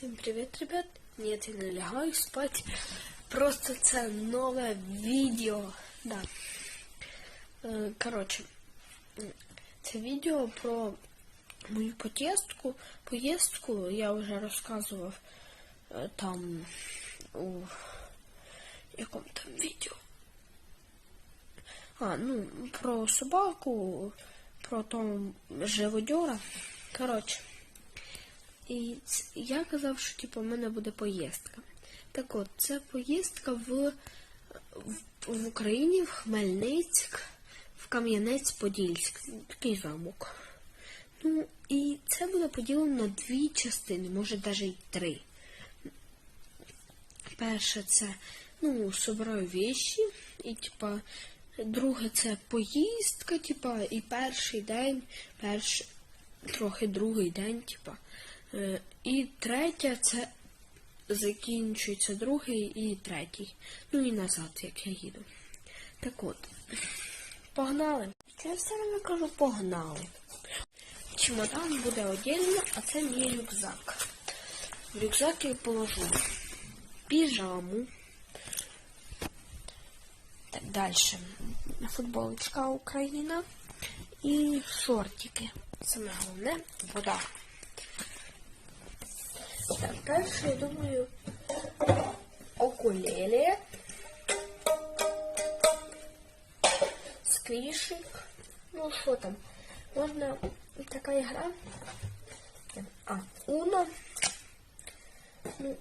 Всем привет, ребят! Нет, я не лягаю спать. Просто це нове відео. Да. Е, Коротше, це відео про мою поїздку. Поїздку я вже розказував е, там у якому там відео. А, ну, про собаку, про того живодьора. Коротше. І я казав, що типу, в мене буде поїздка. Так от, це поїздка в, в, в Україні, в Хмельницьк, в Кам'янець-Подільськ, такий замок. Ну, і це буде поділено на дві частини, може навіть три. Перше це, ну, собираю вещи, і типа, друге це поїздка, типа, і перший день, перш, трохи другий день, типа. Е, І третє це закінчується другий і третій. Ну і назад, як я їду. Так от, погнали. Я все одно кажу погнали. Чемодан буде отдельно, а це мій рюкзак. В рюкзак я положу піжаму. Так, далі. Футболочка Україна і шортики. Саме головне вода. Так, дальше, я думаю, окулеле, сквішик. Ну, що там? Можна така ігра. А, Уно. Ну,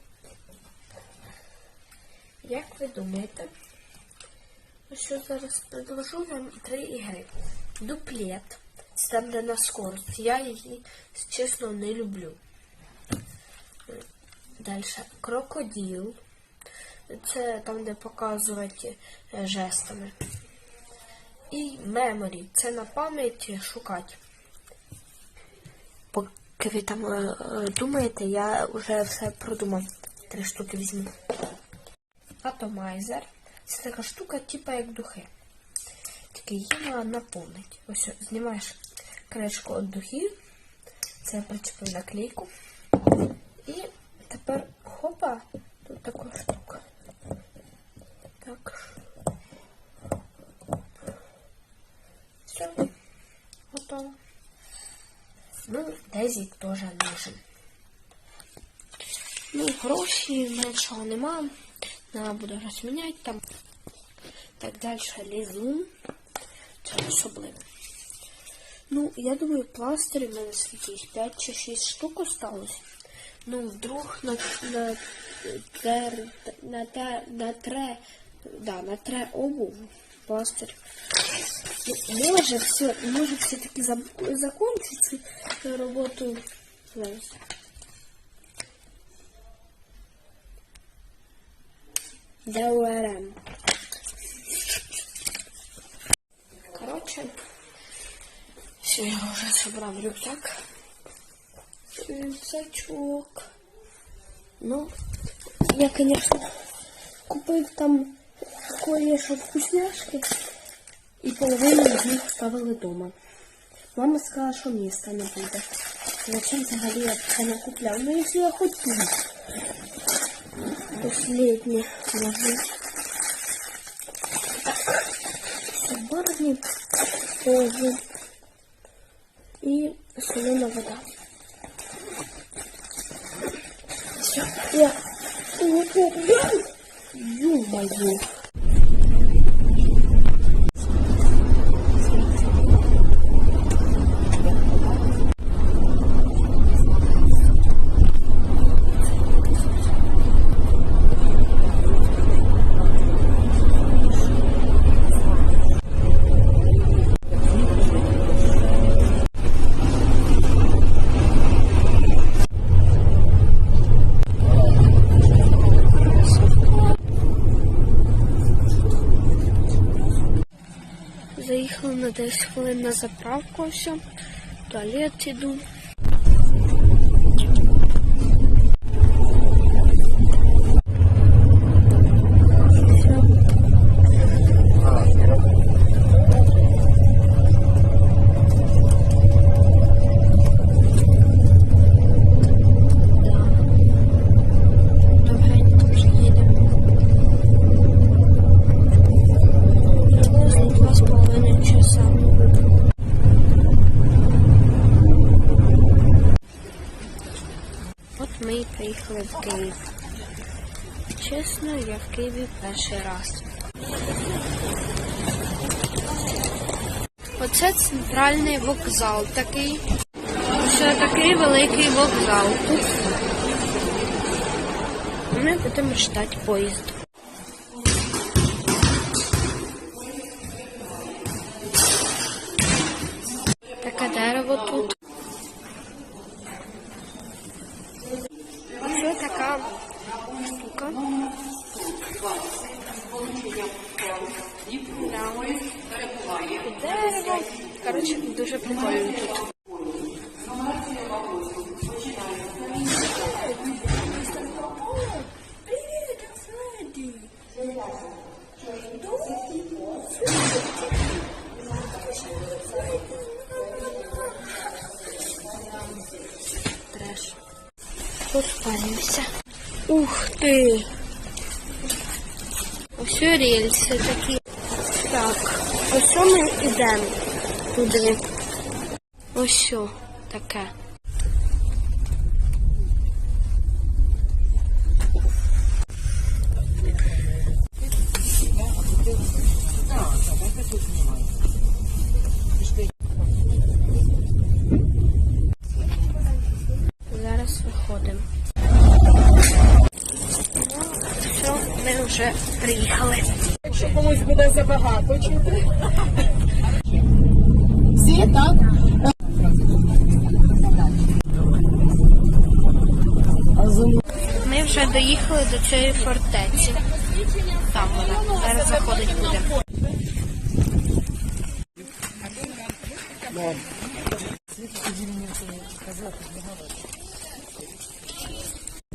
як ви думаєте? Що зараз предложу вам три ігри. Дуплет. Це там, де на скорость. Я її, чесно, не люблю. Далі крокодил. Це там, де показувати е, жестами. І меморі. Це на пам'ять шукати. Поки ви там е, е, думаєте, я вже все продумав. Три штуки візьму. Атомайзер. Це така штука, типа як духи. Тільки її треба наповнити. Ось знімаєш кришку від духів. Це я причепив наклейку. І тепер хопа, тут така штука. Так. Все. Готово. Ну, дезік теж нужен. Ну, гроші меншого нема. Треба буде розміняти там. Так, далі лізун. Це особливо. Ну, я думаю, пластирів в мене скільки 5 чи 6 штук осталось. Ну, вдруг на, на, тер, на, те, на тре, да, на тре обув пластир. Ну, Може, все, може все-таки закончить цю роботу. Зараз. ДУРМ. Короче, все, я уже собрал рюкзак. Рюкзачок. Ну, я, конечно, купив там кое-що вкусняшки і половину з них ставили вдома. Мама сказала, що міста не буде. Зачем взагалі я це не купляв? Ну, якщо я хоч тут. Последнє можу. Барні тоже. І солена вода. Все, я. Ё-моё. Заїхали на 10 хвилин на заправку, все. Туалет іду. В Київ. Чесно, я в Києві перший раз. Оце центральний вокзал такий. Ще такий великий вокзал. Ми будемо читати поїзд. Таке дерево тут. Дерево. Коротше, дуже прикольно тут. Треш. Поспаємося. Ух ти! Ось рельси такі. Так, ось ми йдемо туди. Ось що таке. Зараз виходимо. Все, ми вже приїхали. Комусь буде забагато чути. Всі, так? Ми вже доїхали до цієї фортеці. Там вона. Зараз заходить буде.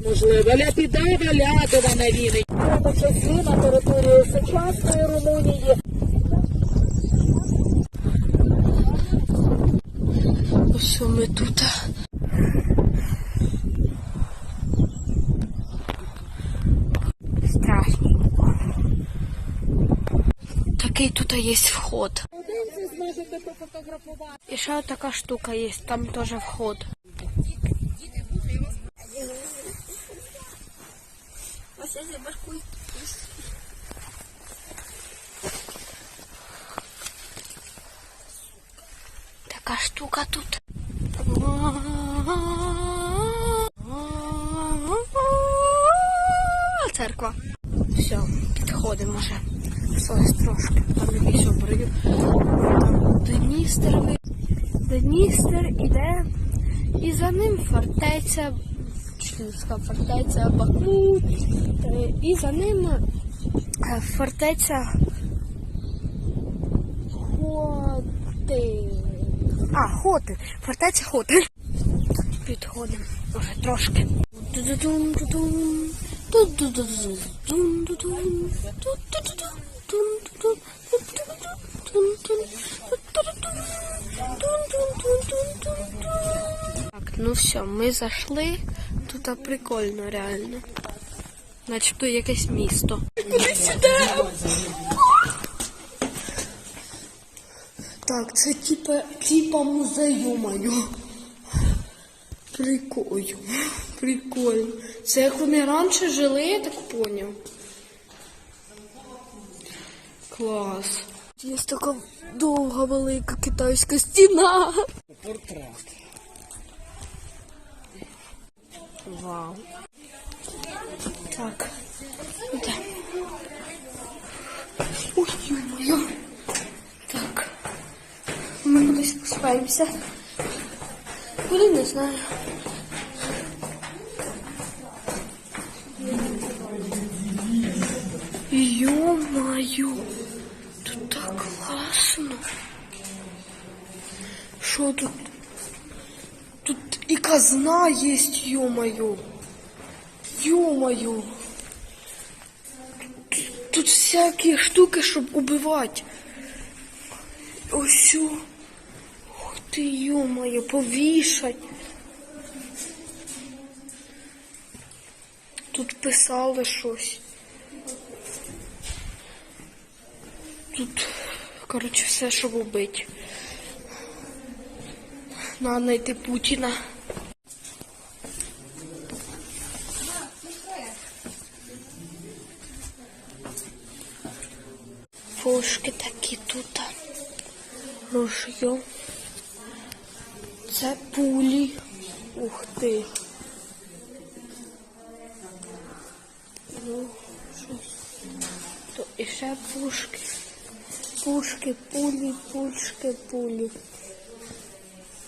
Можливо, Ляпіда Валядова на Вінниці. Це часи на території сучасної Румунії. Ось ми тут. Страшненько. Такий тут є вход. Один зможете пофотографувати. І ще така штука є, там теж вход. Така штука тут. Церква. Все, підходимо вже. Осталось трошки. Там якийсь обрив. Там Дністер. ви- Дністер іде. І за ним фортеця. Чилська фортеця. Е, І за ним е, фортеця Хоти. А, Хоти. Фортеця Хоти. Підходимо. Уже трошки. Так, ну все, ми зайшли. Тут прикольно, реально. Начебто якесь місто. Сюди? Так, це типа, типа музею маю. Прикольно. Прикольно. Це як вони раніше жили, я так поняв. Клас. Є така довга велика китайська стіна. Портрет. Вау. Так. Да. Ой, ё-моё. Так. Ми кудись спускаємося. Куди не знаю. Ё-моё. Тут так класно. Що тут? Тут и казна есть, ё-моё. Ё-моё. Тут, тут всякие штуки, чтобы убивать. Ось. Ти юмою, повішать. Тут писали щось. Тут, коротше, все, що убити. Надо знайти Путіна. Фошки такі тут. Ружье. Це пулі. Ух ти. Ну, щось. То і ще пушки. Пушки, пулі, пушки, пулі.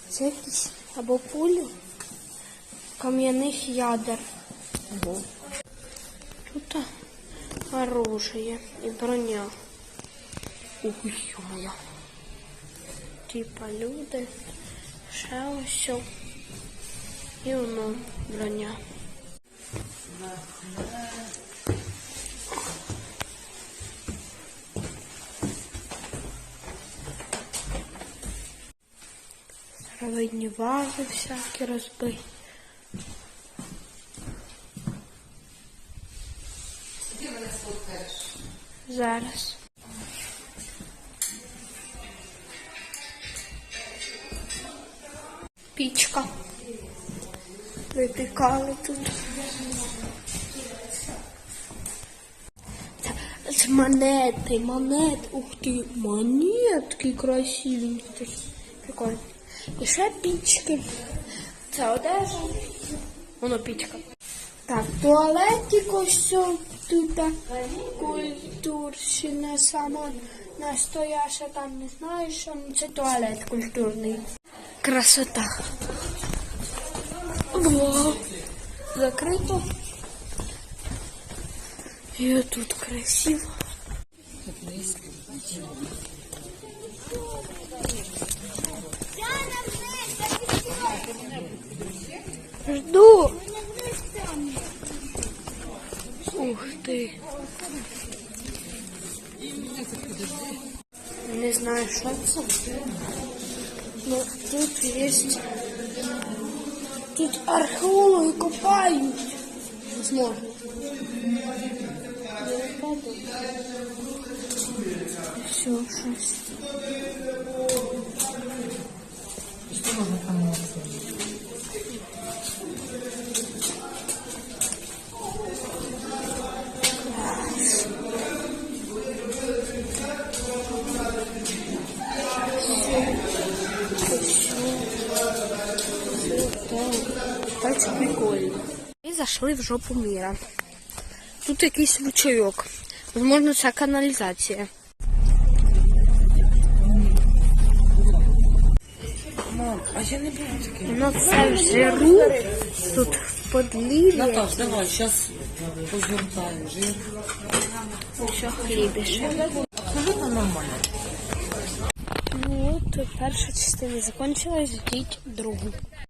Це якісь або пулі кам'яних ядер. Ого. Тут оружие і броня. Ух, ё-моё. Типа люди. Ще ось. І воно броня. Старовидні вази всякі розбиті. Зараз. Пічка. Випікали тут. Це, монети, монети. Ух ти, монетки красиві. Прикольно. І ще пічки. Це одежа. Воно пічка. Так, туалетик ось тут культурщина сама настояща, там не знаю, що ну, це туалет культурний. Красота. Вау. Закрито. І тут красиво. Жду. Ух ти. Не знаю, що це. Ну, тут є. Тут археологи копають. Возможно. Все, щось. Что можно там в жопу міра. Тут якийсь ручейок. Возможно, це каналізація. Мам, а я не буду таке. Воно все в жиру. Тут в. Наташ, давай, сейчас позгортаю жир. Що хлібіше. Абсолютно нормально. Ну, от перша частина закінчилась, ждіть другу.